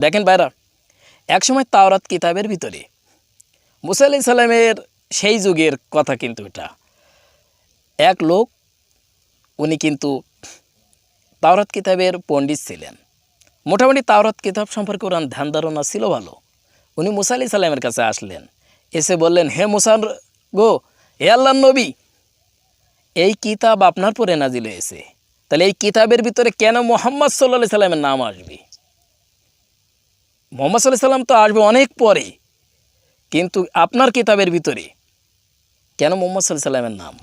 দেখেন বাইরা একসময় তাওরাত কিতাবের ভিতরে মুসা আলি সাল্লামের সেই যুগের কথা কিন্তু এটা। এক লোক, উনি কিন্তু তাওরাত কিতাবের পণ্ডিত ছিলেন। মোটামুটি তাওরাত কিতাব সম্পর্কে ওনার ধ্যান ধারণা ছিল ভালো। উনি মুসা আলি সাল্লামের কাছে আসলেন। এসে বললেন, হে মুসান গো, হে আল্লাহ নবী, এই কিতাব আপনার পরে নাজিল হয়েছে। তাহলে এই কিতাবের ভিতরে কেন মোহাম্মদ সাল্লা সাল্লামের নাম আসবে? মোহাম্মদ সাল্লাহ সাল্লাম তো আসবে অনেক পরে। কিন্তু আপনার কিতাবের ভিতরে কেন মোহাম্মদ সাল্লাহ সাল্লামের নাম?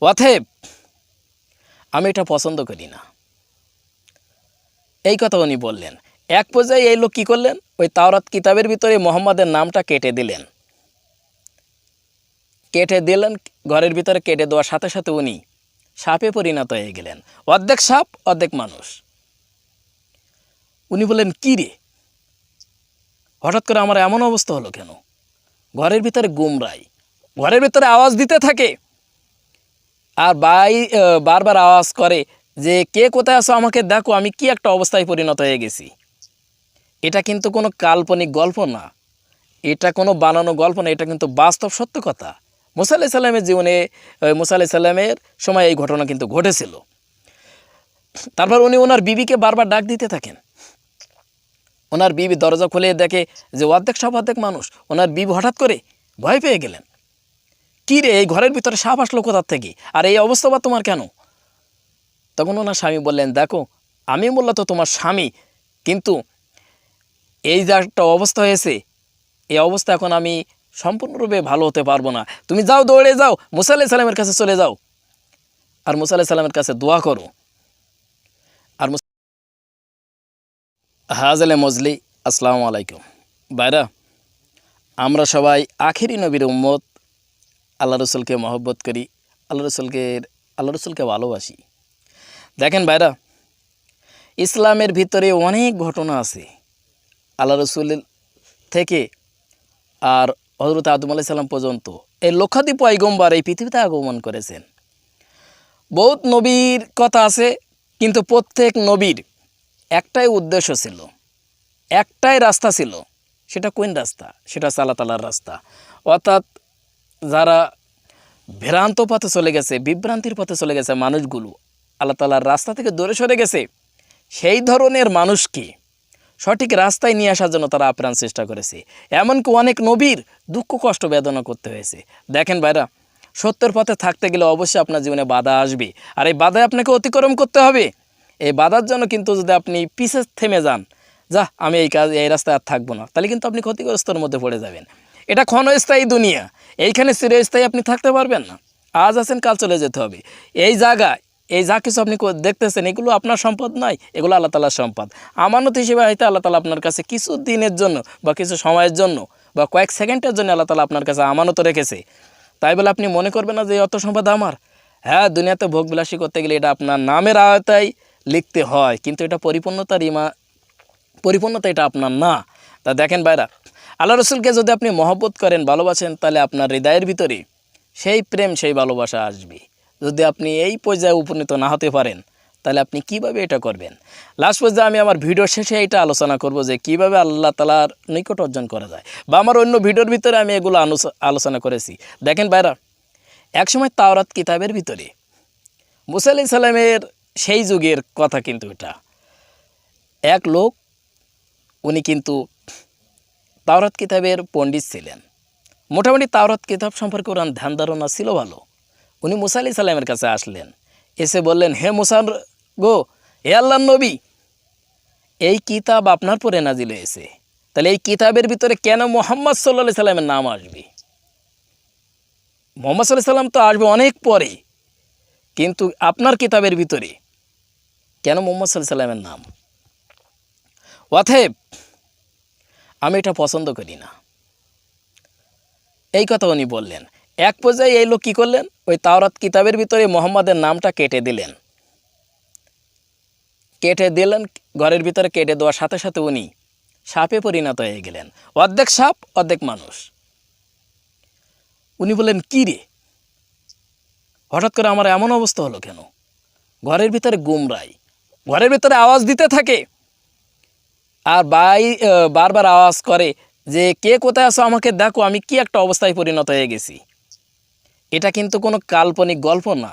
অথেব আমি এটা পছন্দ করি না। এই কথা উনি বললেন। এক পর্যায়ে এই লোক কী করলেন? ওই তাওরাত কিতাবের ভিতরে মোহাম্মদের নামটা কেটে দিলেন। কেটে দিলেন, ঘরের ভিতরে কেটে দেওয়ার সাথে সাথে উনি সাপে পরিণত হয়ে গেলেন। অর্ধেক সাপ, অর্ধেক মানুষ। উনি বললেন কী রে? হঠাৎ করে আমার এমন অবস্থা হলো কেন? ঘরের ভিতরে গুমরাই ঘরের ভিতরে আওয়াজ দিতে থাকে। আর বাই বারবার আওয়াজ করে যে কে কোথায় আসো আমাকে দেখো আমি কি একটা অবস্থায় পরিণত হয়ে গেছি? এটা কিন্তু কোনো কাল্পনিক গল্প না। এটা কোনো বানানো গল্প না। এটা কিন্তু বাস্তব সত্য কথা। মুসা আলাহি সাল্লামের জীবনে আহ, মুসা আলাহি সাল্লামের সময় এই ঘটনা কিন্তু ঘটেছিল। তারপর উনি ওনার বিবিকে বারবার ডাক দিতে থাকেন। ওনার বিবি দরজা খুলে দেখে যে অর্ধেক সব অর্ধেক মানুষ। ওনার বিবি হঠাৎ করে ভয় পেয়ে গেলেন। কী রে, এই ঘরের ভিতরে সাপ আসলো কোথার থেকে? আর এই অবস্থা বা তোমার কেন? তখন ওনার স্বামী বললেন, দেখো, আমি মূলত তোমার স্বামী, কিন্তু এই যে একটা অবস্থা হয়েছে, এই অবস্থা এখন আমি সম্পূর্ণরূপে ভালো হতে পারব না। তুমি যাও দৌড়ে যাও, মুসা আলাহি সাল্লামের কাছে চলে যাও। আর মুসা আলাহি সাল্লামের কাছে দোয়া করো। হাজলে মজলি, আসসালামু আলাইকুম। বাইরা আমরা সবাই আখেরি নবীর উম্মত। আল্লাহ রসুলকে মহব্বত করি, আল্লাহ রসুলকে আল্লাহ রসুলকে ভালোবাসি। দেখেন বাইরা ইসলামের ভিতরে অনেক ঘটনা আছে। আল্লাহ রসুল থেকে আর হজরত আদম আলাহ সাল্লাম পর্যন্ত এই লক্ষাধিক পয়গম্বার এই পৃথিবীতে আগমন করেছেন। বহুত নবীর কথা আছে, কিন্তু প্রত্যেক নবীর একটাই উদ্দেশ্য ছিল, একটাই রাস্তা ছিল, সেটা কোন রাস্তা? সেটা আল্লাহ তালার রাস্তা। অর্থাৎ যারা ভ্রান্ত পথে চলে গেছে, বিভ্রান্তির পথে চলে গেছে মানুষগুলো, আল্লাহ তালার রাস্তা থেকে দূরে সরে গেছে, সেই ধরনের মানুষকে সঠিক রাস্তায় নিয়ে আসার জন্য তারা আপ্রাণ চেষ্টা করেছে। এমনকি অনেক নবীর দুঃখ, কষ্ট, বেদনা করতে হয়েছে। দেখেন ভাইরা, সত্যের পথে থাকতে গেলে অবশ্যই আপনার জীবনে বাধা আসবে। আর এই বাধায় আপনাকে অতিক্রম করতে হবে। এই বাধার জন্য কিন্তু যদি আপনি পিছে থেমে যান, যা আমি এই কাজ, এই রাস্তায় আর থাকব না। তাহলে কিন্তু আপনি ক্ষতিগ্রস্তর মধ্যে পড়ে যাবেন। এটা ক্ষণস্থায়ী দুনিয়া। এইখানে চিরস্থায়ী আপনি থাকতে পারবেন না। আজ আছেন, কাল চলে যেতে হবে। এই জায়গায় এই যা কিছু আপনি দেখতেছেন, এগুলো আপনার সম্পদ নয়, এগুলো আল্লাহ তালার সম্পদ। আমানত হিসেবে হয়তো আল্লাহ তালা আপনার কাছে কিছু দিনের জন্য বা কিছু সময়ের জন্য বা কয়েক সেকেন্ডের জন্য আল্লাহ তালা আপনার কাছে আমানত রেখেছে। তাই বলে আপনি মনে করবেন না যে অত সম্পদ আমার? হ্যাঁ দুনিয়াতে ভোগবিলাসী করতে গেলে এটা আপনার নামের আয়তায় লিখতে হয়, কিন্তু এটা পরিপূর্ণতার ইমা, পরিপূর্ণতা এটা আপনার না। তা দেখেন বাইরা আল্লাহ রসুলকে যদি আপনি মহব্বত করেন, ভালোবাসেন, তাহলে আপনার হৃদয়ের ভিতরে সেই প্রেম, সেই ভালোবাসা আসবে। যদি আপনি এই পর্যায়ে উপনীত না হতে পারেন, তাহলে আপনি কীভাবে এটা করবেন? লাস্ট পর্যায়ে আমি আমার ভিডিও শেষে এটা আলোচনা করব যে কীভাবে আল্লাহ তালার নিকট অর্জন করা যায়। বা আমার অন্য ভিডিওর ভিতরে আমি এগুলো আলোচনা করেছি। দেখেন বাইরা একসময় তাওরাত কিতাবের ভিতরে মুসা আলি সাল্লামের সেই যুগের কথা কিন্তু এটা। এক লোক, উনি কিন্তু তাওরাত কিতাবের পণ্ডিত ছিলেন। মোটামুটি তাওরাত কিতাব সম্পর্কে ওনার ধ্যান ধারণা ছিল ভালো। উনি মুসা আলি সাল্লামের কাছে আসলেন। এসে বললেন, হে মুসান গো, হে আল্লাহ নবী, এই কিতাব আপনার পরে নাজিল হয়েছে। তাহলে এই কিতাবের ভিতরে কেন মোহাম্মদ সাল্লা সাল্লামের নাম আসবে? মোহাম্মদ সাল্লাহ সাল্লাম তো আসবে অনেক পরে। কিন্তু আপনার কিতাবের ভিতরে কেন মোহাম্মদ সাল্লামের নাম? অথেব আমি এটা পছন্দ করি না। এই কথা উনি বললেন। এক পর্যায়ে এই লোক কী করলেন? ওই তাওরাত কিতাবের ভিতরে মোহাম্মদের নামটা কেটে দিলেন। কেটে দিলেন, ঘরের ভিতরে কেটে দেওয়ার সাথে সাথে উনি সাপে পরিণত হয়ে গেলেন। অর্ধেক সাপ, অর্ধেক মানুষ। উনি বললেন, কী রে? হঠাৎ করে আমার এমন অবস্থা হলো কেন? ঘরের ভিতরে গুমরাই। ঘরের ভিতরে আওয়াজ দিতে থাকে। আর বাই বারবার আওয়াজ করে যে কে কোথায় আছো? আমাকে দেখো আমি কি একটা অবস্থায় পরিণত হয়ে গেছি। এটা কিন্তু কোনো কাল্পনিক গল্প না।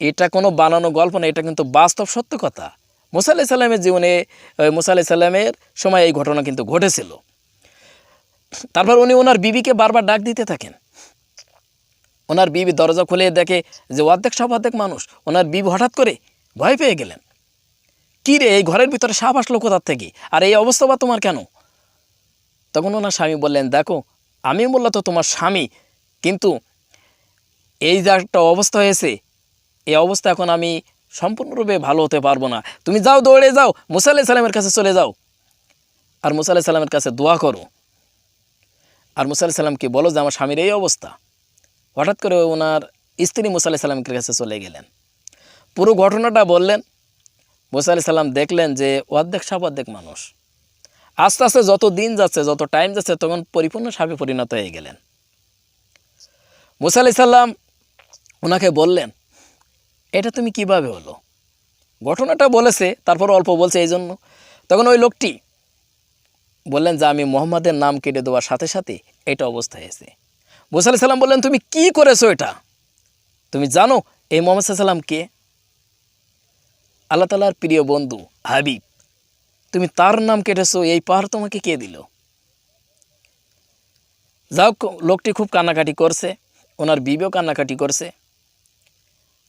এটা কোনো বানানো গল্প না এটা কিন্তু বাস্তব সত্য কথা। মুসা সাল্লামের জীবনে আহ, মুসা আলাহি সাল্লামের সময় এই ঘটনা কিন্তু ঘটেছিল। তারপর উনি ওনার বিবিকে বারবার ডাক দিতে থাকেন। ওনার বিবি দরজা খুলে দেখে যে অর্ধেক সব অর্ধেক মানুষ। ওনার বিবি হঠাৎ করে ভয় পেয়ে গেলেন। কী রে এই ঘরের ভিতরে সাপ আসলো কোথার থেকে? আর এই অবস্থা বা তোমার কেন? তখন ওনার স্বামী বললেন, দেখো, আমি মূলত তোমার স্বামী, কিন্তু এই যে একটা অবস্থা হয়েছে এই অবস্থা এখন আমি সম্পূর্ণরূপে ভালো হতে পারব না। তুমি যাও দৌড়ে যাও, মুসা আলাহি সাল্লামের কাছে চলে যাও। আর মুসা আলাহি সাল্লামের কাছে দোয়া করো। আর মুসা আলাহি সাল্লামকে বলো যে, আমার স্বামীর এই অবস্থা। হঠাৎ করে ওনার স্ত্রী মুসা সাল্লামের কাছে চলে গেলেন। পুরো ঘটনাটা বললেন মুসা আলাহি সাল্লাম দেখলেন যে অর্ধেক সাপ, অর্ধেক মানুষ। আস্তে আস্তে যত দিন যাচ্ছে, যত টাইম যাচ্ছে, তখন পরিপূর্ণ সাপে পরিণত হয়ে গেলেন। মুসা আলাহি সাল্লাম ওনাকে বললেন, এটা তুমি কীভাবে হলো? ঘটনাটা বলেছে, তারপর অল্প বলছে এই জন্য তখন ওই লোকটি বললেন যে, আমি মোহাম্মদের নাম কেটে দেওয়ার সাথে সাথে এটা অবস্থা হয়েছে। মুসা আলাহি সাল্লাম বললেন, তুমি কি করেছ এটা? তুমি জানো এই মোহাম্মদ সাল্লাম কে? আল্লাহ তালার প্রিয় বন্ধু, হাবিব। তুমি তার নাম কেটেছো, এই পাহাড় তোমাকে কে দিল? যাও লোকটি খুব কান্নাকাটি করছে, ওনার বিবেও কান্নাকাটি করছে।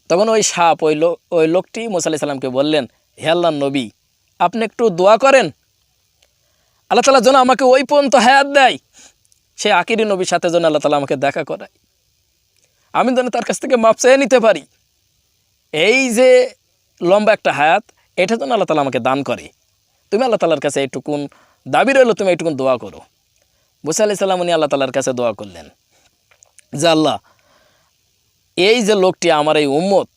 তখন ওই সাপ, ওই ওই লোকটি মোসা সাল্লামকে বললেন, হে আল্লাহ নবী, আপনি একটু দোয়া করেন। আল্লাহ তালা যেন আমাকে ওই পর্যন্ত হায়াত দেয়। সে আকিরি নবীর সাথে যেন আল্লাহ তালা আমাকে দেখা করায়। আমি যেন তার কাছ থেকে মাপ চেয়ে নিতে পারি। এই যে লম্বা একটা হায়াত, এটা যেন আল্লাহ তালা আমাকে দান করে। তুমি আল্লাহ তালার কাছে এইটুকুন, দাবি রইল, তুমি এইটুকুন দোয়া করো। মুসা আলি সাল্লাম উনি আল্লাহ তালার কাছে দোয়া করলেন যে, আল্লাহ, এই যে লোকটি আমার এই উম্মত,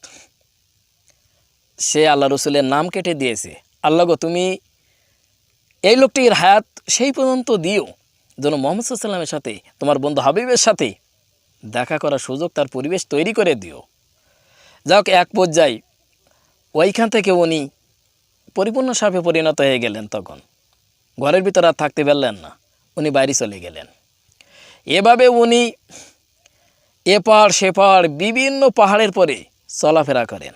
সে আল্লাহ রসুলের নাম কেটে দিয়েছে। আল্লাহ গো, তুমি এই লোকটির হায়াত সেই পর্যন্ত দিও যেন মোহাম্মদ সাল্লামের সাথে, তোমার বন্ধু হাবিবের সাথে দেখা করার সুযোগ তার পরিবেশ তৈরি করে দিও। যাক, এক পর্যায়ে ওইখান থেকে উনি পরিপূর্ণ সাপে পরিণত হয়ে গেলেন তখন। ঘরের ভিতরে আর থাকতে পারলেন না। উনি বাইরে চলে গেলেন। এভাবে উনি এ পাহাড় সে পাহাড় বিভিন্ন পাহাড়ের পরে চলাফেরা করেন।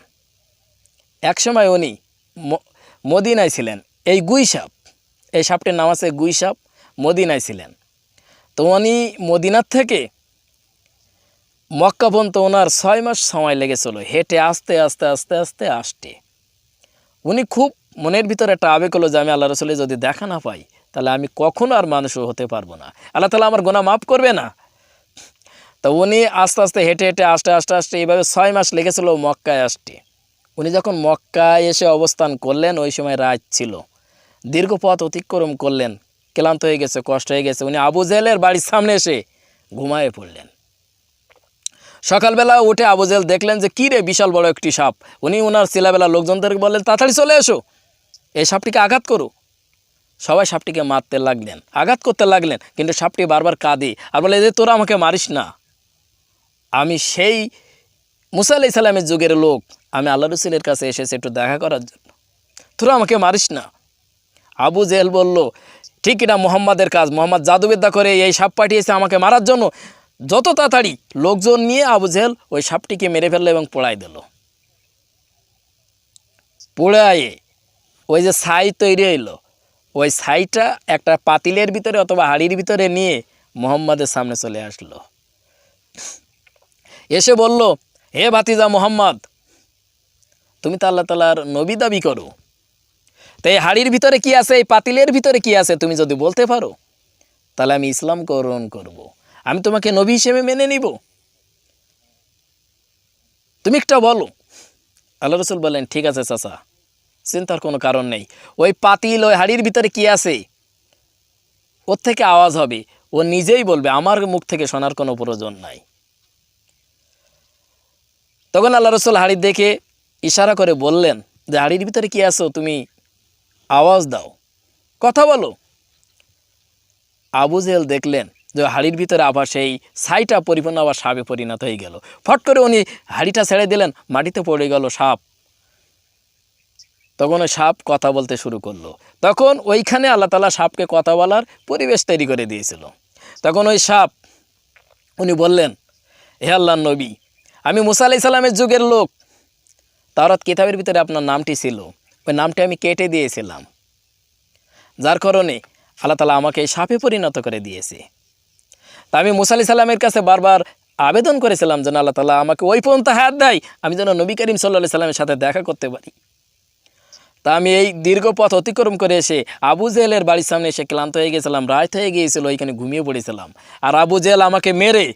একসময় উনি মদিনায় ছিলেন। এই গুই সাপ, এই সাপটির নাম আছে গুই সাপ, মদিনায় ছিলেন। তো উনি মদিনার থেকে মক্কা পর্যন্ত ওনার ছয় মাস সময় লেগেছিল। হেঁটে আস্তে আস্তে আস্তে আস্তে আসতে। উনি খুব মনের ভিতরে একটা আবেগ হলো যে, আমি আল্লাহ রসুলের যদি দেখা না পাই, তাহলে আমি কখনো আর মানুষও হতে পারব না। আল্লাহ তালা আমার গোনা মাফ করবে না? তো উনি আস্তে আস্তে হেঁটে হেঁটে আস্তে আস্তে আস্তে এইভাবে ছয় মাস লেগেছিল মক্কায় আসতে। উনি যখন মক্কায় এসে অবস্থান করলেন, ওই সময় রাত ছিল। দীর্ঘ পথ অতিক্রম করলেন। ক্লান্ত হয়ে গেছে, কষ্ট হয়ে গেছে। উনি আবু জেলের বাড়ির সামনে এসে ঘুমায়ে পড়লেন। সকালবেলা উঠে আবুজেল দেখলেন যে, কী রে বিশাল বড় একটি সাপ। উনি ওনার ছেলেবেলা লোকজনদেরকে বললেন, তাড়াতাড়ি চলে এসো। এই সাপটিকে আঘাত করো। সবাই সাপটিকে মারতে লাগলেন, আঘাত করতে লাগলেন, কিন্তু সাপটি বারবার কাঁদে আর বলে যে তোরা আমাকে মারিস না। আমি সেই মুসা আলাহি সাল্লামের যুগের লোক। আমি আল্লাহ রসুলের কাছে এসেছি একটু দেখা করার জন্য। তোরা আমাকে মারিস না। আবু জেহেল বলল, ঠিক এটা মোহাম্মদের কাজ। মোহাম্মদ জাদুবিদ্যা করে এই সাপ পাঠিয়েছে আমাকে মারার জন্য। যত তাড়াতাড়ি লোকজন নিয়ে আবু জেহেল ওই সাপটিকে মেরে ফেলল এবং পোড়াই দিল। পোড়ায়ে ওই যে ছাই তৈরি হইল, ওই ছাইটা একটা পাতিলের ভিতরে অথবা হাড়ির ভিতরে নিয়ে মোহাম্মদের সামনে চলে আসলো। এসে বলল, হে ভাতিজা মোহাম্মদ, তুমি তো আল্লাহ তালার নবী দাবি করো। তো এই হাড়ির ভিতরে কি আছে? এই পাতিলের ভিতরে কি আছে? তুমি যদি বলতে পারো, তাহলে আমি ইসলাম গ্রহণ করব। আমি তোমাকে নবী হিসেবে মেনে নিব। তুমি একটা বলো। আল্লাহ রসুল বললেন, ঠিক আছে চাচা, চিন্তার কোনো কারণ নেই। ওই পাতিল, ওই হাড়ির ভিতরে কি আছে? ওর থেকে আওয়াজ হবে। ও নিজেই বলবে, আমার মুখ থেকে শোনার কোনো প্রয়োজন নাই। তখন আল্লাহ রসুল হাড়ি দেখে ইশারা করে বললেন, যে হাড়ির ভিতরে কি আছো, তুমি আওয়াজ দাও। কথা বলো। আবু জেল দেখলেন যে হাড়ির ভিতরে আবার সেই ছাইটা পরিপূর্ণ আবার সাপে পরিণত হয়ে গেল। ফট করে উনি হাড়িটা ছেড়ে দিলেন, মাটিতে পড়ে গেল সাপ। তখন ওই সাপ কথা বলতে শুরু করল। তখন ওইখানে আল্লাহ তালা সাপকে কথা বলার পরিবেশ তৈরি করে দিয়েছিল। তখন ওই সাপ, উনি বললেন, হে আল্লাহ নবী, আমি মুসা আলাহি সাল্লামের যুগের লোক। তাওরাত কিতাবের ভিতরে আপনার নামটি ছিল। ওই নামটি আমি কেটে দিয়েছিলাম। যার কারণে আল্লাহ তালা আমাকে সাপে পরিণত করে দিয়েছে। তা আমি মুসা আলি সাল্লামের কাছে বারবার আবেদন করেছিলাম, যেন আল্লাহ তালা আমাকে ওই পর্যন্ত হাত দেয়, আমি যেন নবী করিম সাল্লা সাল্লামের সাথে দেখা করতে পারি। তা আমি এই দীর্ঘ পথ অতিক্রম করে এসে আবু জেলের বাড়ির সামনে এসে ক্লান্ত হয়ে গেছিলাম, রাত হয়ে গিয়েছিল, ওইখানে ঘুমিয়ে পড়েছিলাম। আর আবু জেল আমাকে মেরে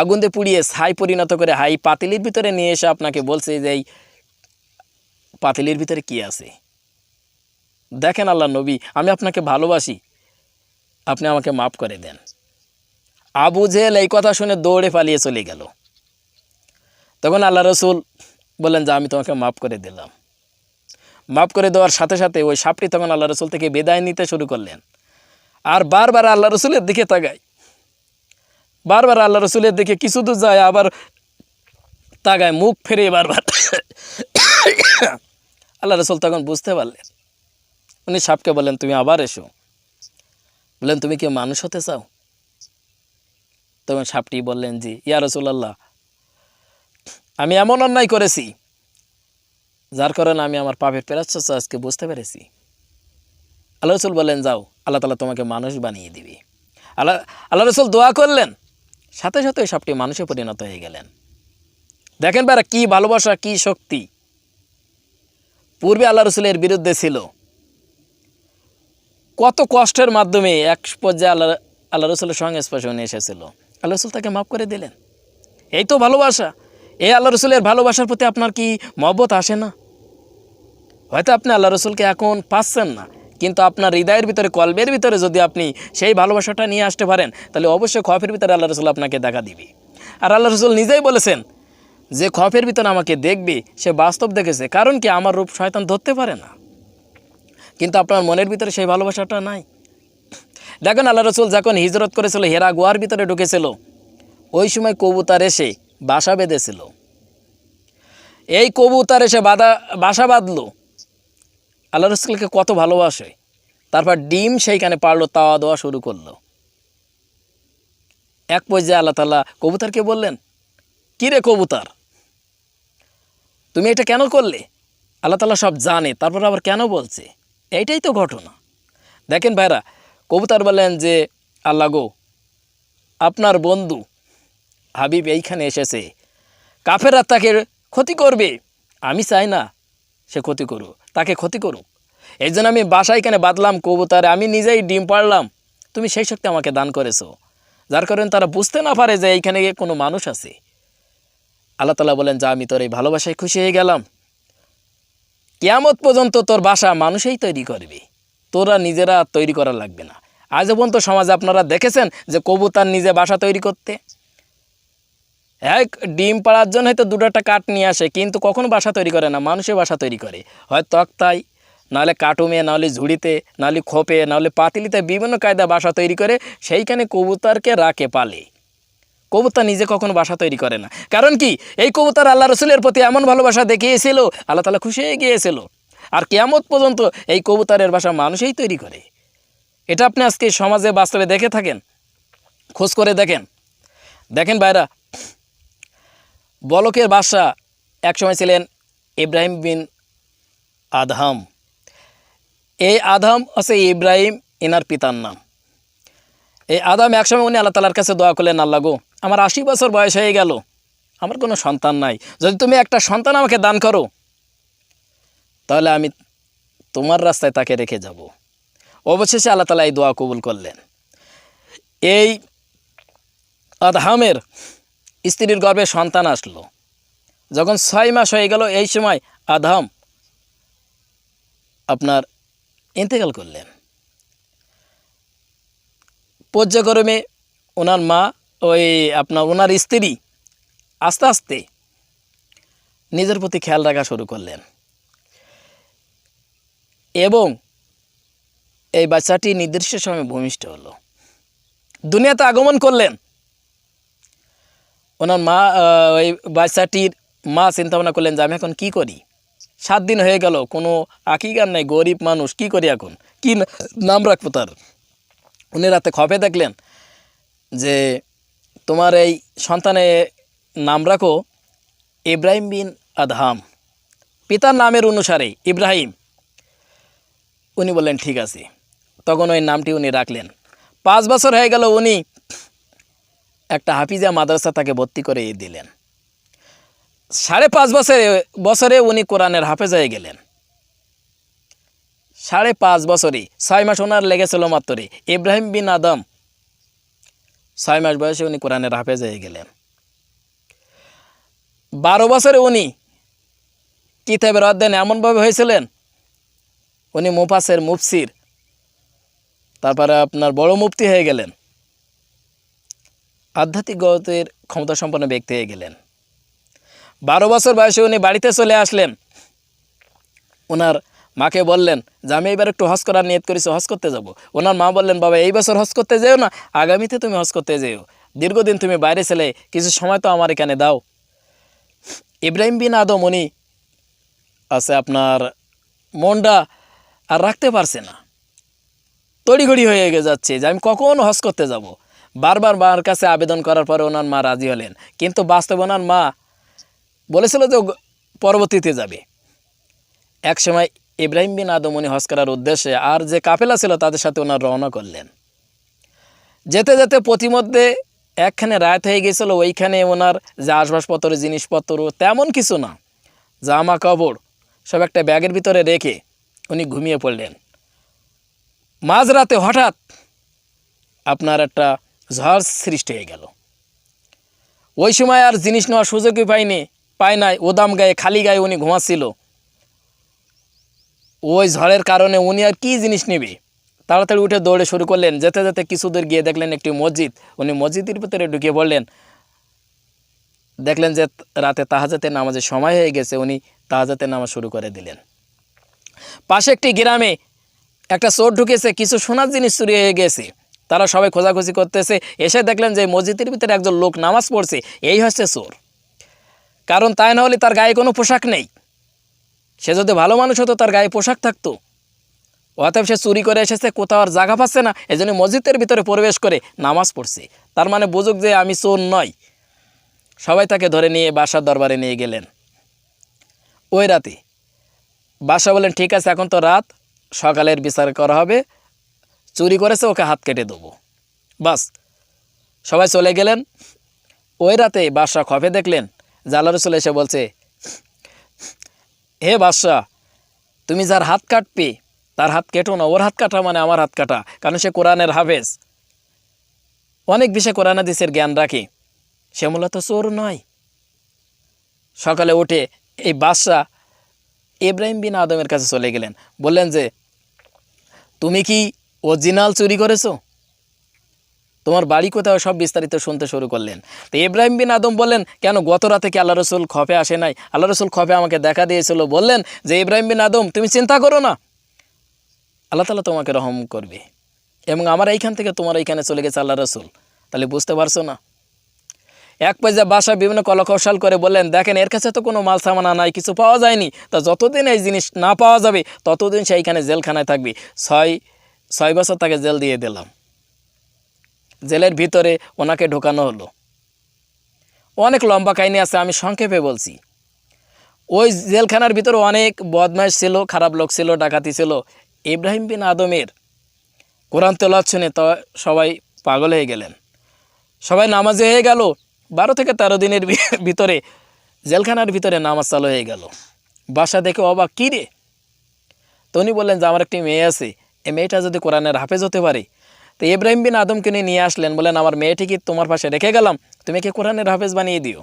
আগুন দিয়ে পুড়িয়ে ছাই পরিণত করে হাই পাতিলির ভিতরে নিয়ে এসে আপনাকে বলছে যে এই পাতিলির ভিতরে কি আছে? দেখেন আল্লাহ নবী, আমি আপনাকে ভালোবাসি, আপনি আমাকে মাফ করে দেন। আবু জেল এই কথা শুনে দৌড়ে পালিয়ে চলে গেল। তখন আল্লাহ রসুল বললেন, যে, আমি তোমাকে মাফ করে দিলাম। মাফ করে দেওয়ার সাথে সাথে ওই সাপটি তখন আল্লাহ রসুল থেকে বিদায় নিতে শুরু করলেন। আর বারবার আল্লাহ রসুলের দিকে তাকায়। বারবার আল্লাহ রসুলের দিকে কিছু দূর যায়, আবার তাকায়, মুখ ফেরে বারবার। আল্লাহ রসুল তখন বুঝতে পারলেন। উনি সাপকে বললেন, তুমি আবার এসো। বললেন, তুমি কি মানুষ হতে চাও? তখন সাপটি বললেন, জি, ইয়া রসুল্লাহ আমি এমন অন্যায় করেছি, যার কারণে আমি আমার পাপের প্রাচ্ছাচ্ছ আজকে বুঝতে পেরেছি। আল্লাহ রসুল বললেন, যাও, আল্লাহ তালা তোমাকে মানুষ বানিয়ে দিবে। আল্লাহ আল্লাহ রসুল দোয়া করলেন, সাথে সাথে ওই সাপটি মানুষে পরিণত হয়ে গেলেন। দেখেন বেড়া কী ভালোবাসা, কী শক্তি। পূর্বে আল্লাহ রসুলের বিরুদ্ধে ছিল। কত কষ্টের মাধ্যমে এক পর্যায়ে আল্লাহ আল্লাহ রসুলের সংস্পর্শে নিয়ে এসেছিল। আল্লাহ রসুল তাকে মাফ করে দিলেন। এই তো ভালোবাসা। এই আল্লাহ রসুলের ভালোবাসার প্রতি আপনার কি মহব্বত আসে না? হয়তো আপনি আল্লাহ রসুলকে এখন পাচ্ছেন না, কিন্তু আপনার হৃদয়ের ভিতরে, কলবের ভিতরে যদি আপনি সেই ভালোবাসাটা নিয়ে আসতে পারেন, তাহলে অবশ্যই খফের ভিতরে আল্লাহ রসুল আপনাকে দেখা দিবে। আর আল্লাহ রসুল নিজেই বলেছেন যে খফের ভিতরে আমাকে দেখবে, সে বাস্তব দেখেছে। কারণ কি, আমার রূপ শয়তান ধরতে পারে না? কিন্তু আপনার মনের ভিতরে সেই ভালোবাসাটা নাই। দেখেন আল্লাহ রসুল যখন হিজরত করেছিল, হেরা গোয়ার ভিতরে ঢুকেছিল, ওই সময় কবুতার এসে বাসা বেঁধেছিল। এই কবুতার এসে বাধা, বাসা বাঁধলো। আল্লাহ রসুলকে কত ভালোবাসে। তারপর ডিম সেইখানে পারল তাওয়া দেওয়া শুরু করল। এক পর্যায়ে আল্লাহ তাল্লাহ কবুতরকে বললেন, কী রে কবুতর? তুমি এটা কেন করলে? আল্লাহ তাল্লাহ সব জানে, তারপর আবার কেন বলছে? এইটাই তো ঘটনা। দেখেন ভাইরা কবুতর বলেন যে, আল্লাহ গো, আপনার বন্ধু হাবিব এইখানে এসেছে। কাফেরা তাকে ক্ষতি করবে। আমি চাই না সে ক্ষতি করুক, তাকে ক্ষতি করুক। এই জন্য আমি বাসায় এখানে বাঁধলাম কবুতারে, আমি নিজেই ডিম পাড়লাম। তুমি সেই শক্তি আমাকে দান করেছ। যার কারণে তারা বুঝতে না পারে যে এইখানে কোনো মানুষ আছে। আল্লাহ তালা বলেন, যা, আমি তোর এই ভালোবাসায় খুশি হয়ে গেলাম। কেয়ামত পর্যন্ত তোর বাসা মানুষেই তৈরি করবে। তোরা নিজেরা তৈরি করা লাগবে না। আজ পর্যন্ত সমাজে আপনারা দেখেছেন যে কবুতার নিজে বাসা তৈরি করতে। এক ডিম পাড়ার জন্য হয়তো দুটো একটা কাঠ নিয়ে আসে, কিন্তু কখনো বাসা তৈরি করে না মানুষের বাসা তৈরি করে। হয় তক্তায়, নাহলে কাটুমে, নাহলে ঝুড়িতে, নাহলে খোপে, নাহলে পাতিলিতে বিভিন্ন কায়দা বাসা তৈরি করে সেইখানে কবুতরকে রাখে পালে। কবুতর নিজে কখনো বাসা তৈরি করে না। কারণ কি? এই কবুতর আল্লাহ রসুলের প্রতি এমন ভালোবাসা দেখিয়েছিল, আল্লাহ তালা খুশি হয়ে গিয়েছিল। আর কেয়ামত পর্যন্ত এই কবুতরের বাসা মানুষই তৈরি করে। এটা আপনি আজকে সমাজে বাস্তবে দেখে থাকেন, খোঁজ করে দেখেন। দেখেন ভাইরা, বলকের বাদশাহ একসময় ছিলেন ইব্রাহিম বিন আদহাম। এই আদহাম হচ্ছে ইব্রাহিম এনার পিতার নাম। এই আদাম একসময় উনি আল্লাহ তালার কাছে দোয়া করলেন, আল্লাহ গো, আমার আশি বছর বয়স হয়ে গেল, আমার কোনো সন্তান নাই। যদি তুমি একটা সন্তান আমাকে দান করো তাহলে আমি তোমার রাস্তায় তাকে রেখে যাব। অবশেষে আল্লাহ তালা এই দোয়া কবুল করলেন। এই আদহামের স্ত্রীর গর্ভে সন্তান আসলো। যখন ছয় মাস হয়ে গেল, এই সময় আদহাম আপনার ইন্তেকাল করলেন। পর্যায়ক্রমে ওনার মা, ওই আপনার ওনার স্ত্রী আস্তে আস্তে নিজের প্রতি খেয়াল রাখা শুরু করলেন। এবং এই বাচ্চাটি নির্দিষ্ট সময় ভূমিষ্ঠ হলো। দুনিয়াতে আগমন করলেন। ওনার মা ওই বাচ্চাটির মা চিন্তা ভাবনা করলেন যে আমি এখন কী করি? সাত দিন হয়ে গেল, কোনো আকিগার নেই, গরিব মানুষ, কি করি এখন? কি নাম রাখব তার? উনি রাতে খপে দেখলেন যে তোমার এই সন্তানে নাম রাখো ইব্রাহিম বিন আদহাম। পিতার নামের অনুসারে ইব্রাহিম। উনি বললেন, ঠিক আছে। তখন ওই নামটি উনি রাখলেন। পাঁচ বছর হয়ে গেল উনি একটা হাফিজা মাদ্রাসা তাকে ভর্তি করে দিলেন। সাড়ে পাঁচ বছরে বছরে উনি কোরআনের হাফেজ হয়ে গেলেন। সাড়ে পাঁচ বছরে, ছয় মাস ওনার লেগেছিল মাত্রই ইব্রাহিম বিন আদম, ছয় মাস বয়সে উনি কোরআনের হাফেজ হয়ে গেলেন। বারো বছরে উনি কিতাবের অধ্যয়ন এমনভাবে হয়েছিলেন উনি মুফাসের মুফসির। তারপরে আপনার বড় মুফতি হয়ে গেলেন। আধ্যাত্মিক গতের ক্ষমতা সম্পন্ন ব্যক্তি হয়ে গেলেন। বারো বছর বয়সে উনি বাড়িতে চলে আসলেন। ওনার মাকে বললেন, যে আমি এবার একটু হজ করার নিয়ত করেছি, হজ করতে যাব। ওনার মা বললেন, বাবা, এই বছর হজ করতে যেও না, আগামীতে তুমি হজ করতে যেও। দীর্ঘদিন তুমি বাইরে ছেলে, কিছু সময় তো আমার এখানে দাও। ইব্রাহিম বিন আদম উনি আছে আপনার মনটা আর রাখতে পারছে না। তড়িঘড়ি হয়ে গে যাচ্ছে যে আমি কখন হজ করতে যাব। বারবার মার কাছে আবেদন করার পরে ওনার মা রাজি হলেন। কিন্তু বাস্তবে ওনার মা বলেছিল যে পরবর্তীতে যাবে। এক সময় ইব্রাহিম বিন আদম উনি হজ করার উদ্দেশ্যে আর যে কাফেলা ছিল তাদের সাথে ওনার রওনা করলেন। যেতে যেতে প্রতিমধ্যে একখানে রাত হয়ে গেছিল, ওইখানে ওনার যে আসবাবপত্র জিনিসপত্র, তেমন কিছু না। জামা কাপড় সব একটা ব্যাগের ভিতরে রেখে উনি ঘুমিয়ে পড়লেন। মাঝরাতে হঠাৎ আপনার একটা ঝড় সৃষ্টি হয়ে গেল। ওই সময় আর জিনিস নেওয়ার সুযোগই পায়নি পায় নাই। ওদাম গায়ে, খালি গায়ে উনি ঘুমাচ্ছিল। ওই ঝড়ের কারণে উনি আর কি জিনিস নেবে? তাড়াতাড়ি উঠে দৌড়ে শুরু করলেন। যেতে যেতে কিছু দূর গিয়ে দেখলেন একটি মসজিদ। উনি মসজিদের ভিতরে ঢুকে পড়লেন। দেখলেন যে রাতে তাহাজাতে নামাজের সময় হয়ে গেছে। উনি তাহাজাতে নামাজ শুরু করে দিলেন। পাশে একটি গ্রামে একটা চোর ঢুকেছে, কিছু সোনার জিনিস চুরি হয়ে গেছে। তারা সবাই খোঁজাখুঁজি করতেছে, এসে দেখলেন যে মসজিদের ভিতরে একজন লোক নামাজ পড়ছে, এই হচ্ছে চোর। কারণ তাই না হলে তার গায়ে কোনো পোশাক নেই। সে যদি ভালো মানুষ হতো, তার গায়ে পোশাক থাকতো। অতএব সে চুরি করে এসেছে, কোথাও আর জায়গা পাচ্ছে না এই জন্য মসজিদের ভিতরে প্রবেশ করে নামাজ পড়ছে। তার মানে বুঝুক যে আমি চোর নয় সবাই তাকে ধরে নিয়ে বাসার দরবারে নিয়ে গেলেন। ওই রাতে বাসা বলেন, ঠিক আছে, এখন তো রাত, সকালের বিচার করা হবে। চুরি করেছে, ওকে হাত কেটে দেবো। বাস, সবাই চলে গেলেন। ওই রাতে বাদশাহ খফে দেখলেন জালা রসুল এসে বলছে, হে বাদশাহ, তুমি যার হাত কাটবে, তার হাত কেটো না, ওর হাত কাটা মানে আমার হাত কাটা, কারণ সে কোরআনের হাফেজ। অনেক বিষয়ে কোরআন হাদিসের জ্ঞান রাখে। সে মূলত চোর নয়। সকালে উঠে এই বাদশাহ ইব্রাহিম বিন আদমের কাছে চলে গেলেন। বললেন যে, তুমি কি অরিজিনাল চুরি করেছ? তোমার বাড়ি কোথাও সব বিস্তারিত শুনতে শুরু করলেন। তো ইব্রাহিম বিন আদম বললেন, কেন গত রাতে কি আল্লাহ রসুল খপে আসে নাই? আল্লাহ রসুল খপে আমাকে দেখা দিয়েছিল। বললেন যে, ইব্রাহিম বিন আদম, তুমি চিন্তা করো না। আল্লাহ তালা তোমাকে রহম করবে এবং আমার এইখান থেকে তোমার এইখানে চলে গেছে আল্লাহ রসুল। তাহলে বুঝতে পারছ না? এক পয়সা বাসায় বিভিন্ন কলকৌশল করে বললেন, দেখেন, এর কাছে তো কোনো মাল সামানা নাই, কিছু পাওয়া যায়নি। তা যতদিন এই জিনিস না পাওয়া যাবে, ততদিন সেইখানে জেলখানায় থাকবে। ছয় ছয় বছর তাকে জেল দিয়ে দিলাম। জেলের ভিতরে ওনাকে ঢোকানো হলো। অনেক লম্বা কাহিনী আছে, আমি সংক্ষেপে বলছি। ওই জেলখানার ভিতরে অনেক বদমাইশ ছিল, খারাপ লোক ছিল, ডাকাতি ছিল। ইব্রাহিম বিন আদমের কোরআন তেলাত শুনে তো, সবাই পাগল হয়ে গেলেন। সবাই নামাজে হয়ে গেল বারো থেকে তেরো দিনের ভিতরে জেলখানার ভিতরে নামাজ চালু হয়ে গেল। বাসা দেখে অবাক, কী রে? তো উনি বললেন যে, আমার একটি মেয়ে আছে। এই মেয়েটা যদি কোরআনের হাফেজ হতে পারে, তো ইব্রাহিম বিন আদমকে উনি নিয়ে আসলেন। বলেন আমার মেয়েটিকে তোমার পাশে রেখে গেলাম? তুমি কি কোরআনের হাফেজ বানিয়ে দিও?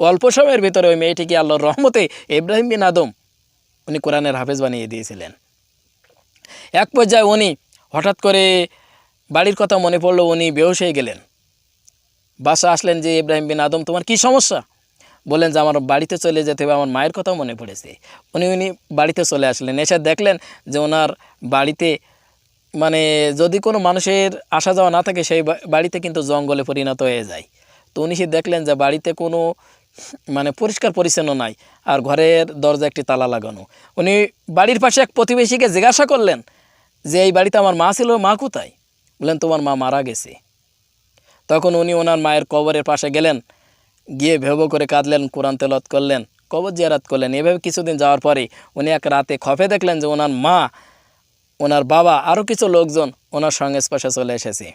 অল্প সময়ের ভিতরে ওই মেয়েটিকে আল্লাহর রহমতে ইব্রাহিম বিন আদম উনি কোরআনের হাফেজ বানিয়ে দিয়েছিলেন। এক পর্যায়ে উনি হঠাৎ করে বাড়ির কথা মনে পড়ল, উনি বেহুশ হয়ে গেলেন। বাসা আসলেন যে ইব্রাহিম বিন আদম, তোমার কি সমস্যা? বললেন যে আমার বাড়িতে চলে যেতে হবে, আমার মায়ের কথাও মনে পড়েছে। উনি উনি বাড়িতে চলে আসলেন, এসে দেখলেন যে ওনার বাড়িতে মানে যদি কোনো মানুষের আসা যাওয়া না থাকে, সেই বাড়িতে কিন্তু জঙ্গলে পরিণত হয়ে যায়। তো উনি সে দেখলেন যে বাড়িতে কোনো মানে পরিষ্কার পরিচ্ছন্ন নাই, আর ঘরের দরজা একটি তালা লাগানো। উনি বাড়ির পাশে এক প্রতিবেশীকে জিজ্ঞাসা করলেন যে, এই বাড়িতে আমার মা ছিল, মা কোথায়? বললেন, তোমার মা মারা গেছে। তখন উনি ওনার মায়ের কবরের পাশে গেলেন, গিয়ে ভেব করে কাঁদলেন, কোরআন তেলত করলেন, কবর জিয়ারাত করলেন। এভাবে কিছুদিন যাওয়ার পরে উনি এক রাতে খফে দেখলেন যে ওনার মা, ওনার বাবা আরও কিছু লোকজন ওনার সংস্পর্শে চলে এসেছে।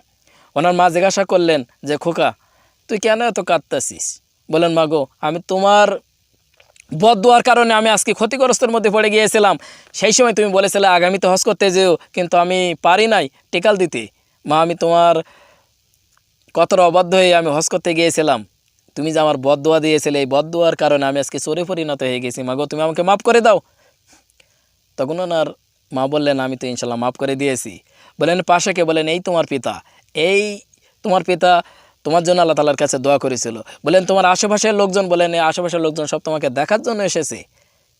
ওনার মা জিজ্ঞাসা করলেন যে, খোকা, তুই কেন এত কাঁদতেছিস? বলেন মা গো, আমি তোমার বদ দেওয়ার কারণে আমি আজকে ক্ষতিগ্রস্তের মধ্যে পড়ে গিয়েছিলাম। সেই সময় তুমি বলেছিলে, আগামীতে হজ করতে যেও, কিন্তু আমি পারি নাই টিকাল দিতে। মা, আমি তোমার কতটা অবাধ্য হয়ে আমি হজ করতে গিয়েছিলাম। তুমি যে আমার বদ দোয়া দিয়েছিলে, এই বদ দোয়ার কারণে আমি আজকে চোরে পরিণত হয়ে গেছি। মাগো, তুমি আমাকে মাফ করে দাও। তখন ওনার মা বললেন, আমি তো ইনশাল্লাহ মাফ করে দিয়েছি। বলেন, পাশাকে বলেন, এই তোমার পিতা। এই তোমার পিতা তোমার জন্য আল্লাহ তালার কাছে দোয়া করেছিল। বলেন, তোমার আশেপাশের লোকজন বলেন, এই আশেপাশের লোকজন সব তোমাকে দেখার জন্য এসেছে।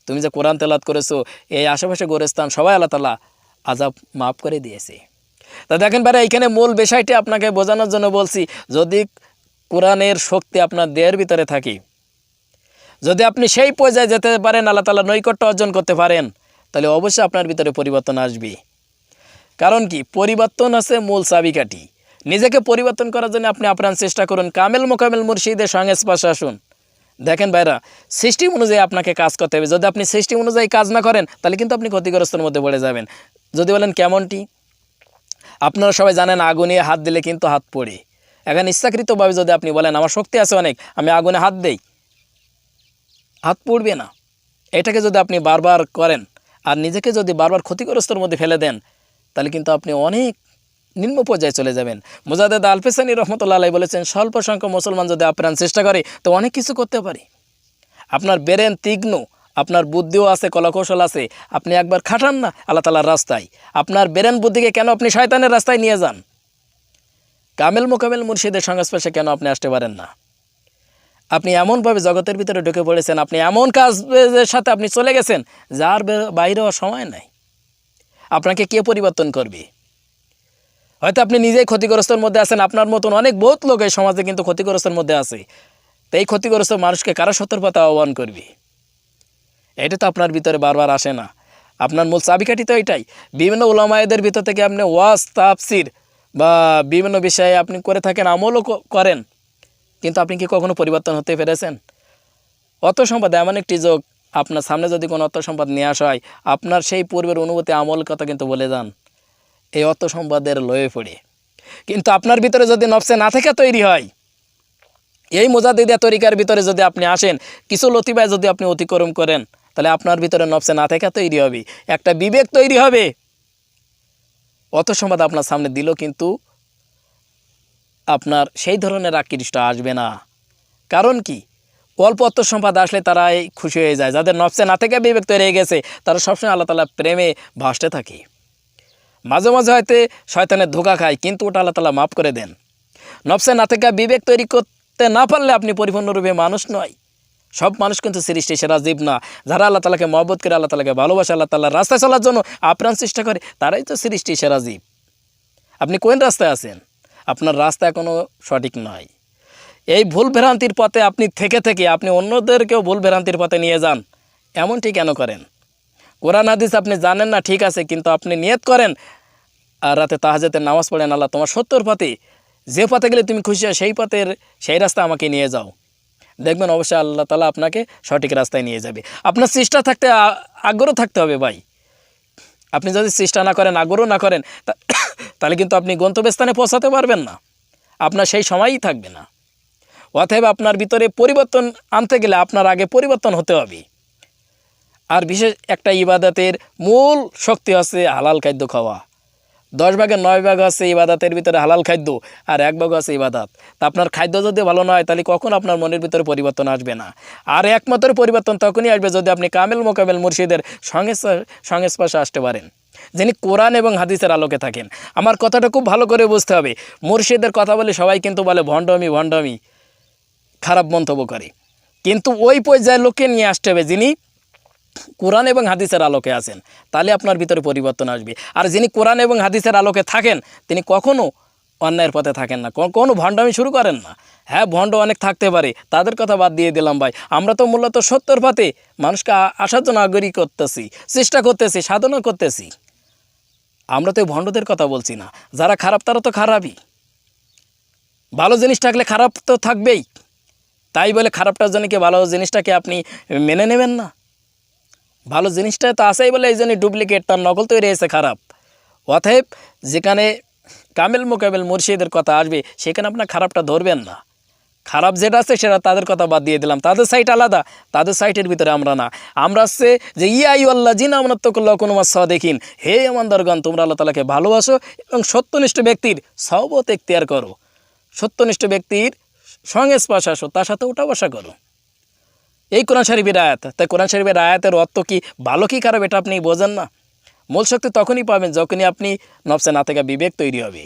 তুমি যে কোরআন তেলাত করেছ, এই আশেপাশে গোরস্থান সবাই আল্লাহ তালা আজাব মাফ করে দিয়েছে। তা দেখেন বারে এইখানে মূল বিষয়টি আপনাকে বোঝানোর জন্য বলছি, যদি কোরআনের শক্তি আপনার দেহের ভিতরে থাকে, যদি আপনি সেই পর্যায়ে যেতে পারেন, আল্লাহ তালা নৈকট্য অর্জন করতে পারেন, তাহলে অবশ্যই আপনার ভিতরে পরিবর্তন আসবে। কারণ কি? পরিবর্তন আছে মূল চাবিকাঠি। নিজেকে পরিবর্তন করার জন্য আপনি আপ্রাণ চেষ্টা করুন। কামেল মোকামেল মুর্শিদের সংস্পর্শে আসুন। দেখেন ভাইরা সিস্টেম অনুযায়ী আপনাকে কাজ করতে হবে। যদি আপনি সিস্টেম অনুযায়ী কাজ না করেন, তাহলে কিন্তু আপনি ক্ষতিগ্রস্তের মধ্যে পড়ে যাবেন। যদি বলেন কেমনটি? আপনারা সবাই জানেন, আগুনে হাত দিলে কিন্তু হাত পড়ে। এখন ইচ্ছাকৃতভাবে যদি আপনি বলেন, আমার শক্তি আছে অনেক, আমি আগুনে হাত দেই। হাত পড়বে না। এটাকে যদি আপনি বারবার করেন আর নিজেকে যদি বারবার ক্ষতিগ্রস্তর মধ্যে ফেলে দেন, তাহলে কিন্তু আপনি অনেক নিম্ন পর্যায়ে চলে যাবেন। মুজাদেদ আলফেসানি রহমতুল্লাহ বলেছেন স্বল্প সংখ্যক মুসলমান যদি আপ্রাণ চেষ্টা করে, তো অনেক কিছু করতে পারে। আপনার বেরেন তীক্ষ্ণ আপনার বুদ্ধিও আছে, কলাকৌশল আছে, আপনি একবার খাটান না আল্লাহ তালার রাস্তায়। আপনার বেরেন বুদ্ধিকে কেন আপনি শয়তানের রাস্তায় নিয়ে যান? কামেল মোকামেল মুর্শিদের সংস্পর্শে কেন আপনি আসতে পারেন না? আপনি এমনভাবে জগতের ভিতরে ঢুকে পড়েছেন, আপনি এমন কাজের সাথে আপনি চলে গেছেন, যার বাইরে হওয়ার সময় নাই। আপনাকে কে পরিবর্তন করবে? হয়তো আপনি নিজেই ক্ষতিগ্রস্তর মধ্যে আছেন, আপনার মতন অনেক বহুত লোক এই সমাজে কিন্তু ক্ষতিগ্রস্তের মধ্যে আছে। তো এই ক্ষতিগ্রস্ত মানুষকে কারা সতর্কতা আহ্বান করবে? এটা তো আপনার ভিতরে বারবার আসে না। আপনার মূল চাবিকাঠি তো এটাই। বিভিন্ন ওলামায়েদের ভিতর থেকে আপনি ওয়াজ, তাফসির বা বিভিন্ন বিষয়ে আপনি করে থাকেন, আমলও করেন। কিন্তু আপনি কি কখনো পরিবর্তন হতে পেরেছেন? অর্থ সম্পদ এমন একটি যোগ, আপনার সামনে যদি কোনো অর্থ সম্পদ নিয়ে আসা হয়, আপনার সেই পূর্বের অনুভূতি, আমল কথা কিন্তু বলে যান। এই অর্থ সম্পদের লয়ে পড়ে। কিন্তু আপনার ভিতরে যদি নফসে না থেকে তৈরি হয়, এই মোজাদিদিয়া তরিকার ভিতরে যদি আপনি আসেন, কিছু লতিবায় যদি আপনি অতিক্রম করেন তাহলে আপনার ভিতরে নফসে না থেকে তৈরি হবে। একটা বিবেক তৈরি হবে। অত সম্পদ আপনার সামনে দিল কিন্তু আপনার সেই ধরনের আকৃষ্ট আসবে না। কারণ কি? অল্প অর্থ সম্পদ আসলে তারাই খুশি হয়ে যায়। যাদের নফসে না থেকে বিবেক তৈরি হয়ে গেছে, তারা সবসময় আল্লাহ তালা প্রেমে ভাসতে থাকে। মাঝে মাঝে হয়তো শয়তানের ধোকা খায়, কিন্তু ওটা আল্লাহ তালা মাফ করে দেন। নফসে না থেকে বিবেক তৈরি করতে না পারলে আপনি পরিপূর্ণরূপে মানুষ নয়। সব মানুষ কিন্তু সৃষ্টি, সেরা জীব না। যারা আল্লাহ তালাকে মহব্বত করে, আল্লাহ তালাকে ভালোবাসে, আল্লাহ তাল্লাহ রাস্তায় চলার জন্য আপ্রাণ চেষ্টা করে, তারাই তো সৃষ্টি, সেরা জীব। আপনি কোন রাস্তায় আছেন? আপনার রাস্তা এখনও সঠিক নয়। এই ভুল ভ্রান্তির পথে আপনি থেকে থেকে আপনি অন্যদেরকেও ভুল ভ্রান্তির পথে নিয়ে যান। এমনটি কেন করেন? কোরআন, হাদিস আপনি জানেন না, ঠিক আছে, কিন্তু আপনি নিয়ত করেন, আর রাতে তাহাজেতের নামাজ পড়েন, আল্লাহ তোমার সত্যর পথে যে পথে গেলে তুমি খুশি হয় সেই পথের, সেই রাস্তা আমাকে নিয়ে যাও। দেখবেন অবশ্যই আল্লাহ তালা আপনাকে সঠিক রাস্তায় নিয়ে যাবে। আপনার চেষ্টা থাকতে আগ্রহ থাকতে হবে ভাই। আপনি যদি চেষ্টা না করেন, আগ্রহ না করেন তাহলে কিন্তু আপনি গন্তব্যস্থানে পৌঁছাতে পারবেন না। আপনার সেই সময়ই থাকবে না। অতএব আপনার ভিতরে পরিবর্তন আনতে গেলে আপনার আগে পরিবর্তন হতে হবে। আর বিশেষ একটা ইবাদতের মূল শক্তি হচ্ছে হালাল খাদ্য খাওয়া। দশ ভাগের নয় ভাগ আছে ইবাদাতের ভিতরে হালাল খাদ্য আর এক ভাগ আছে ইবাদাত। তা আপনার খাদ্য যদি ভালো নয় তাহলে কখন আপনার মনের ভিতরে পরিবর্তন আসবে না? আর একমাত্র পরিবর্তন তখনই আসবে যদি আপনি কামেল মোকামেল মুর্শিদের সংস্পর্শ সংস্পর্শে আসতে পারেন। যিনি কোরআন এবং হাদিসের আলোকে থাকেন। আমার কথাটা খুব ভালো করে বুঝতে হবে। মুর্শিদের কথা বলে সবাই কিন্তু বলে, ভণ্ডমি ভণ্ডমি। খারাপ মন্তব্য করে। কিন্তু ওই পর্যায়ের লোককে নিয়ে আসতে হবে যিনি কোরআন এবং হাদিসের আলোকে আছেন, তাহলে আপনার ভিতরে পরিবর্তন আসবে। আর যিনি কোরআন এবং হাদিসের আলোকে থাকেন, তিনি কখনো অন্যায়ের পথে থাকেন না কোন- ভণ্ডামি শুরু করেন না। হ্যাঁ ভণ্ড অনেক থাকতে পারে, তাদের কথা বাদ দিয়ে দিলাম ভাই। আমরা তো মূলত সত্যর পথে মানুষকে আসার জন্য আগ্রহী করতেছি, চেষ্টা করতেছি, সাধনা করতেছি। আমরা তো ভণ্ডদের কথা বলছি না, যারা খারাপ তারা তো খারাপই। ভালো জিনিস থাকলে খারাপ তো থাকবেই। তাই বলে খারাপটার জন্য কি ভালো জিনিসটাকে আপনি মেনে নেবেন না? ভালো জিনিসটা তো আছেই বলে এই জন্য ডুপ্লিকেট তার নকল তৈরি হয়েছে খারাপ। অতএব যেখানে কামেল মোকাবেল মুর্শিদের কথা আসবে, সেখানে আপনার খারাপটা ধরবেন না। খারাপ যেটা আছে সেটা তাদের কথা বাদ দিয়ে দিলাম। তাদের সাইট আলাদা, তাদের সাইটের ভিতরে আমরা না। আমরা হচ্ছে যে ইয়াই আল্লাহ জিন আমরা তো করল কোনো মাস দেখিন। হে আমানদারগণ তোমরা আল্লাহ তালাকে ভালোবাসো এবং সত্যনিষ্ঠ ব্যক্তির সবত এখতিয়ার করো। সত্যনিষ্ঠ ব্যক্তির সংস্পর্শ আসো, তার সাথে উঠা বসা করো। এই কোরআন শরীফের আয়াত। তাই কোরআন শরীফের আয়াতের অর্থ কি? ভালো কি খারাপ এটা আপনি বোঝেন না। মূল শক্তি তখনই পাবেন যখনই আপনি নবসে না থেকে বিবেক তৈরি হবে।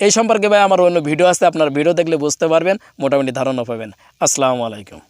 এই সম্পর্কে ভাই আমার অন্য ভিডিও আছে, আপনার ভিডিও দেখলে বুঝতে পারবেন, মোটামুটি ধারণা পাবেন। আসসালামু আলাইকুম।